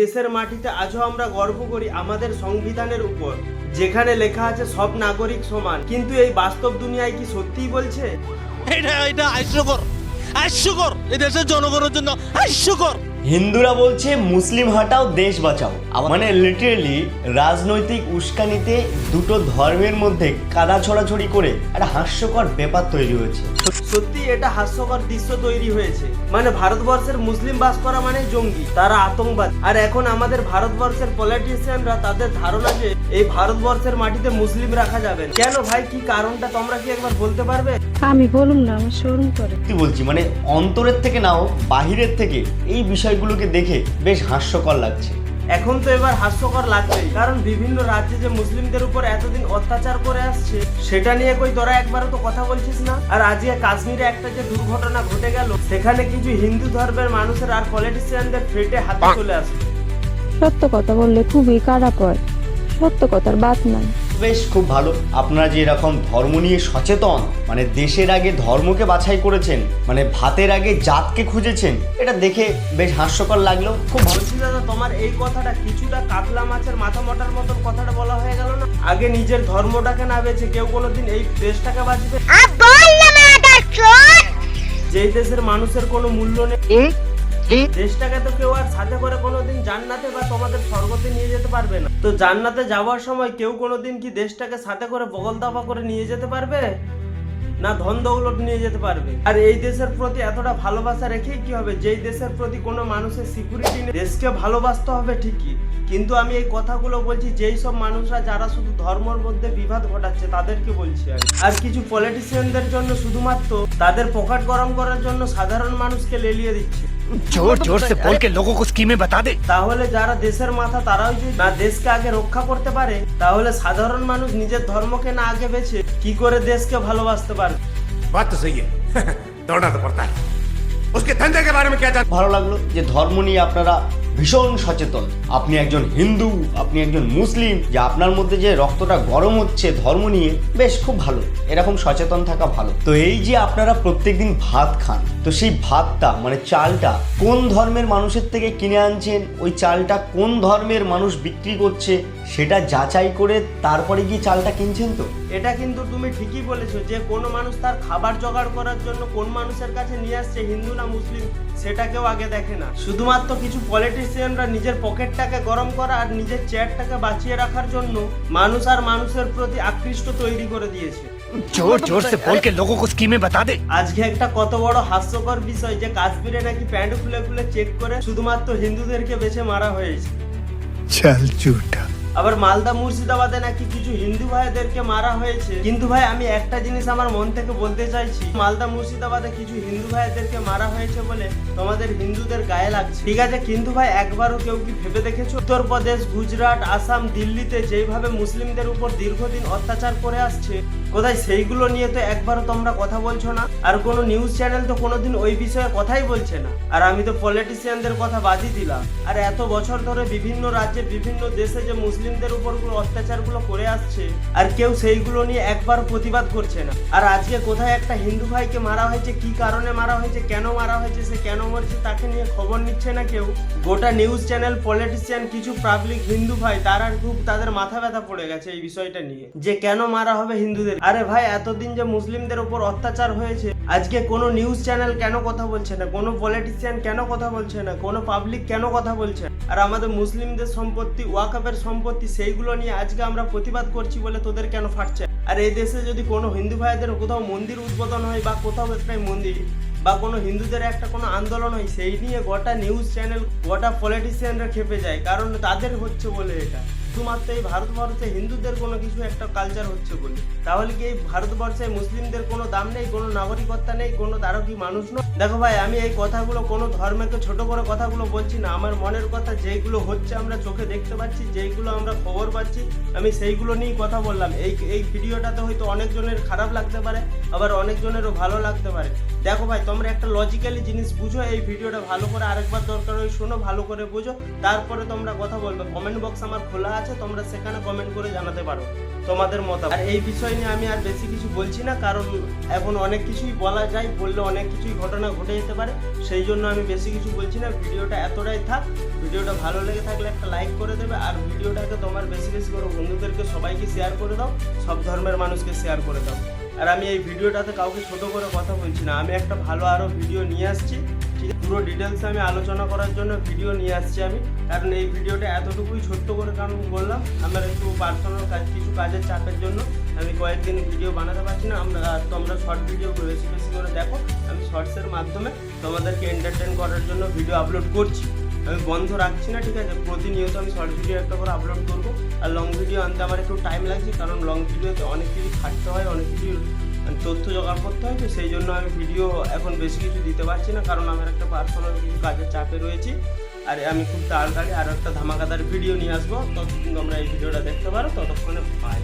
দেশের মাটিতে আজও আমরা গর্ব করি আমাদের সংবিধানের উপর, যেখানে লেখা আছে সব নাগরিক সমান। কিন্তু এই বাস্তব দুনিয়ায় কি সত্যিই বলছে? এটা এটা হাস্যকর হাস্যকর। দেশের জনগণের জন্য হাস্যকর। হিন্দুরা বলছে মুসলিম হাটাও দেশ বাঁচাও। মানে লিটারেলি রাজনৈতিক উস্কানিতে দুটো ধর্মের মধ্যে কাদা ছড়াছড়ি করে একটা হাস্যকর ব্যাপার তৈরি হয়েছে। সত্যি এটা হাস্যকর দৃশ্য তৈরি হয়েছে। মানে ভারতবর্ষের মুসলিম বাস করা মানে জঙ্গি তারা আতঙ্কবাদ। আর এখন আমাদের ভারতবর্ষের পলিটিশিয়ানরা তাদের ধারণা যে এই ভারতবর্ষের মাটিতে মুসলিম রাখা যাবে কেন ভাই কি কারণটা তোমরা কি একবার বলতে পারবে? আমি বলুম না আমার শোরুম করে। কি বলছি মানে অন্তরের থেকে নাও বাহিরের থেকে এই বিষয়গুলোকে দেখে বেশ হাস্যকর লাগছে। এখন তো এবার হাস্যকর লাগবেই কারণ বিভিন্ন রাজ্যে যে মুসলিমদের উপর এতদিন অত্যাচার করে আসছে সেটা নিয়ে কই তোরা একবারও তো কথা বলছিস না? আর আজকে কাশ্মীরে একটা যে দুর্ঘটনা ঘটে গেল সেখানে কিছু হিন্দু ধর্মের মানুষের আর পলিটিশিয়ানদের ফেটে হাতে চলে আসলো। সত্য কথা বললে খুবই খারাপ হয়। সত্য কথার বাদ নাই। বেশ খুব ভালো। আপনারা যে এরকম ধর্ম নিয়ে সচেতন মানে দেশের আগে ধর্মকে বাছাই করেছেন মানে ভাতের আগে জাতকে খুঁজেছেন এটা দেখে বেশ হাস্যকর লাগল। খুব ভালো দাদা তোমার এই কথাটা কিছুটা কাতলা মাছের মাথা মোটার মতন কথাটা বলা হয়ে গেল না? আগে নিজের ধর্মটাকে না বেছে কেউ কোনোদিন এই দেশটাকে বাঁচবে যেই দেশের মানুষের কোনো মূল্য নেই দেশটাকে তো কেউ আর সাথে করে কোনোদিন জান্নাতে বা তোমাদের স্বর্গতে নিয়ে যেতে পারবে না। তো জান্নাতে যাওয়ার সময় কেউ কোনোদিন কি দেশটাকে সাথে করে বগল দাবা করে নিয়ে যেতে পারবে? না ধন দৌলত নিয়ে যেতে পারবে? আর এই দেশের প্রতি এতটা ভালোবাসা রেখেই কি হবে? যেই দেশের প্রতি কোনো মানুষের সিকিউরিটি নেই, দেশকে ভালোবাসতে হবে ঠিকই। কিন্তু আমি এই কথাগুলো বলছি, যেই সব মানুষরা যারা শুধু ধর্মের মধ্যে বিবাদ ঘটাচ্ছে, তাদেরকে বলছি আমি। আর কিছু পলিটিশিয়ানদের জন্য শুধুমাত্র তাদের পকেট গরম করার জন্য সাধারণ মানুষকে লেলিয়ে দিচ্ছে। जोर जोर से बोल के लोगों को स्कीमें बता दे তাহলে যারা দেশের মাথা তারাই যদি না দেশকে আগে রক্ষা করতে পারে তাহলে সাধারণ মানুষ নিজের ধর্মকে না আগে বেছে কি করে দেশকে ভালোবাসতে পারবে बात तो सही है दौड़ना तो पड़ता है उसके धंधे के बारे में क्या जानते ভালো লাগলো যে ধর্ম নিয়ে আপনারা ভীষণ সচেতন আপনি একজন হিন্দু আপনি একজন মুসলিম যে আপনার মধ্যে যে রক্তটা গরম হচ্ছে ধর্ম নিয়ে বেশ খুব ভালো এরকম সচেতন থাকা ভালো তো এই যে আপনারা প্রত্যেকদিন ভাত খান তো সেই ভাতটা মানে চালটা কোন ধর্মের মানুষের থেকে কিনে আনছেন? ওই চালটা কোন ধর্মের মানুষ বিক্রি করছে? সেটা যাচাই করে তারপরে গিয়ে চালটা কিনছেন তো? এটা কিন্তু তুমি ঠিকই বলেছ যে কোন মানুষ তার খাবার জোগাড় করার জন্য কোন মানুষের কাছে নিয়ে আসছে হিন্দু না মুসলিম সেটা কেউ আগে দেখে না। শুধুমাত্র কিছু পলিটিশিয়ানরা নিজের পকেটটাকে গরম করা আর নিজের চেয়ারটাকে বাঁচিয়ে রাখার জন্য মানুষ আর মানুষের প্রতি আকৃষ্ট তৈরি করে দিয়েছে। জোর জোর সে বলকে লোকো কো স্কিমে বাতা দে। আজকে একটা কত বড় হাস্য হাস্যকর বিষয় যে কাশ্মীরে নাকি প্যান্ট খুলে খুলে চেক করে শুধুমাত্র হিন্দুদেরকে বেছে মারা হয়েছে। চাল চুটা। আবার মালদা মুর্শিদাবাদে নাকি কিছু হিন্দু ভাইদেরকে মারা হয়েছে। কিন্তু ভাই, আমি একটা জিনিস আমার মন থেকে বলতে চাইছি। মালদা মুর্শিদাবাদে কিছু হিন্দু ভাইদেরকে মারা হয়েছে বলে তোমাদের হিন্দুদের গায়ে লাগছে। ঠিক আছে, কিন্তু ভাই, একবারও কেউ কি ভেবে দেখেছ? উত্তরপ্রদেশ, গুজরাট, আসাম, দিল্লিতে যেইভাবে মুসলিমদের উপর দীর্ঘদিন অত্যাচার করে আসছে, কোথায় সেইগুলো নিয়ে তো একবারও তোমরা কথা বলছো না। আর কোনো নিউজ চ্যানেল তো কোনোদিন ওই বিষয়ে কথাই বলছে না। আর আমি তো পলিটিশিয়ানদের কথা বাদই দিলাম। আর এত বছর ধরে বিভিন্ন রাজ্যে, বিভিন্ন দেশে যে মুসলিমদের উপরগুলো অত্যাচারগুলো করে আসছে, আর কেউ সেইগুলো নিয়ে একবার প্রতিবাদ করছে না। আর আজকে কোথায় একটা হিন্দু ভাইকে মারা হয়েছে, কি কারণে মারা হয়েছে, কেন মারা হয়েছে, সে কেন মরছে, তাকে নিয়ে খবর নিচ্ছে না কেউ? গোটা নিউজ চ্যানেল, পলিটিশিয়ান, কিছু পাবলিক হিন্দু ভাই, তারা খুব তাদের মাথা ব্যথা পড়ে গেছে এই বিষয়টা নিয়ে। যে কেন মারা হবে হিন্দুদের? আরে ভাই, এতদিন যে মুসলিমদের উপর অত্যাচার হয়েছে, আজকে কোনো নিউজ চ্যানেল কেন কথা বলছে না? কোনো পলিটিশিয়ান কেন কথা বলছে না? কোনো পাবলিক কেন কথা বলছে? আর আমাদের মুসলিমদের সম্পত্তি ওয়াকাপের সম্পত্তি সেইগুলো নিয়ে আজকে আমরা প্রতিবাদ করছি বলে তোদের কেন ফাটছে? আর এই দেশে যদি কোনো হিন্দু ভাইদের কোথাও মন্দির উদ্বোধন হয় বা কোথাও একটাই মন্দির বা কোনো হিন্দুদের একটা কোনো আন্দোলন হয়, সেই নিয়ে গোটা নিউজ চ্যানেল গোটা পলিটিশিয়ানরা খেপে যায়। কারণ তাদের হচ্ছে বলে এটা। শুধুমাত্র এই ভারতবর্ষে হিন্দুদের কোনো কিছু একটা কালচার হচ্ছে বলে। তাহলে কি এই ভারতবর্ষে মুসলিমদের কোনো দাম নেই, কোনো নাগরিকত্ব নেই, কোনো তারও কি মানুষ নয়? দেখো ভাই, আমি এই কথাগুলো, কোনো ধর্মকে ছোট করে কথাগুলো বলছি না। আমার মনের কথা, যেইগুলো হচ্ছে আমরা চোখে দেখতে পাচ্ছি, যেইগুলো আমরা খবর পাচ্ছি, আমি সেইগুলো নিয়েই কথা বললাম। এই এই ভিডিওটাতে হয়তো অনেকজনের খারাপ লাগতে পারে, আবার অনেকজনেরও ভালো লাগতে পারে। দেখো ভাই, তোমরা একটা লজিক্যালি জিনিস বুঝো, এই ভিডিওটা ভালো করে আরেকবার দরকার হয়, শোনো, ভালো করে বুঝো, তারপরে তোমরা কথা বলবে। কমেন্ট বক্স আমার খোলা আছে। আছে, তোমরা সেখানে কমেন্ট করে জানাতে পারো। তোমাদের মত আর এই বিষয় নিয়ে আমি আর বেশি কিছু বলছি না, কারণ এখন অনেক কিছুই বলা যায়, বললে অনেক কিছুই ঘটনা ঘটে যেতে পারে। সেই জন্য আমি বেশি কিছু বলছি না, ভিডিওটা এতটাই থাক। ভিডিওটা ভালো লেগে থাকলে একটা লাইক করে দেবে, আর ভিডিওটাকে তোমার বেশি বেশি করে বন্ধুদেরকে সবাইকে শেয়ার করে দাও, সব ধর্মের মানুষকে শেয়ার করে দাও। আর আমি এই ভিডিওটাতে কাউকে ছোট করে কথা বলছি না, আমি একটা ভালো আরও ভিডিও নিয়ে আসছি? পুরো ডিটেলস আমি আলোচনা করার জন্য ভিডিও নিয়ে আসছি আমি। কারণ এই ভিডিওটা এতটুকুই ছোট্ট করে কারণ বললাম, আমার একটু পার্সোনাল কাজ, কিছু কাজের চাপের জন্য আমি কয়েকদিন ভিডিও বানাতে পারছি না। আমরা, তোমরা শর্ট ভিডিও বেশি বেশি করে দেখো। আমি শর্টসের মাধ্যমে তোমাদেরকে এন্টারটেন করার জন্য ভিডিও আপলোড করছি। আমি বন্ধ রাখছি না, ঠিক আছে? প্রতিনিয়ত আমি শর্ট ভিডিও একটা করে আপলোড করব। আর লং ভিডিও আনতে আমার একটু টাইম লাগছে, কারণ লং ভিডিওতে অনেক কিছু খাটতে হয়, অনেক কিছু তথ্য জোগাড় করতে হয় তো সেই জন্য আমি ভিডিও এখন বেশি কিছু দিতে পারছি না, কারণ আমার একটা পার্সোনাল কিছু কাজের চাপে রয়েছি। আর আমি খুব তাড়াতাড়ি আরও একটা ধামাকাদার ভিডিও নিয়ে আসব, ততদিন তোমরা এই ভিডিওটা দেখতে পারো, ততক্ষণে পাই